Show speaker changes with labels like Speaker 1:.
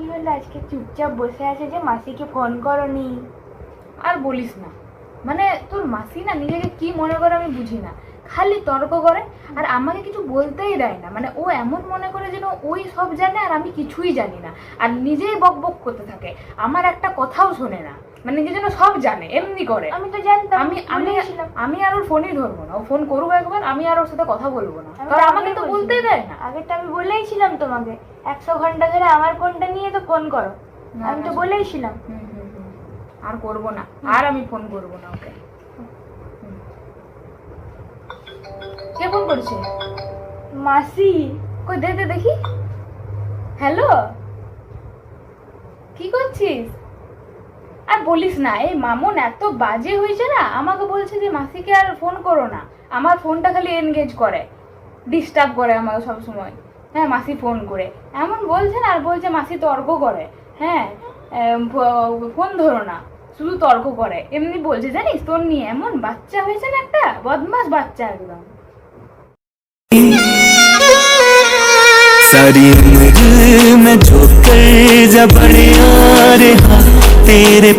Speaker 1: কি হলো আজকে? চুপচাপ বসে আছে যে মাসিকে ফোন করনি।
Speaker 2: আর বলিস না। মানে তোর মাসি না নিজেকে কি মনে করে আমি বুঝি না। খালি তর্ক করে আর আমাকে কিছু বলতেই দেয় না। মানে ও এমন মনে করে যেন ওই সব জানে আর আমি কিছুই জানি না। আর নিজেই বক বক করতে থাকে। আমার একটা কথাও শোনে না। মানে নিজে যেন সব জানে এমনি করে।
Speaker 1: আমি তো জানতাম
Speaker 2: আমি আমি। আমি আর ওর ফোনই ধরবো না। ও ফোন করব একবার আমি আর ওর সাথে কথা বলব না। কারণ আমাকে তো বলতেই দেয়
Speaker 1: আগে তো আমি বলেইছিলাম তোমাকে একশো ঘণ্টা ধরে আমার ফোনটা নিয়ে তো ফোন করো। আমি তো বলেইছিলাম।
Speaker 2: আর করব না। আর আমি ফোন করব না ওকে? কে ফোন করছে?
Speaker 1: মাসি।
Speaker 2: কই দে দে দেখি। হ্যালো? কি করছিস? আর বলিস না এই মামুন এত বাজে হয়েছে না আমাকে বলছে যে মাসিকে আর ফোন করো না। আমার ফোনটা খালি এনগেজ করে। ডিস্টার্ব করে আমাকে সব সময় হ্যাঁ মাসি ফোন করে এমন বলছে না আর বলছে মাসি তর্ক করে হ্যাঁ এম, ফ- ফোন ধরো না শুধু তর্ক করে এমনি বলছে জানিস তোর নিয়ে এমন বাচ্চা হয়েছে না একটা বদমাস বাচ্চা একদম
Speaker 3: सारी उम्र में जो कर जब रहा तेरे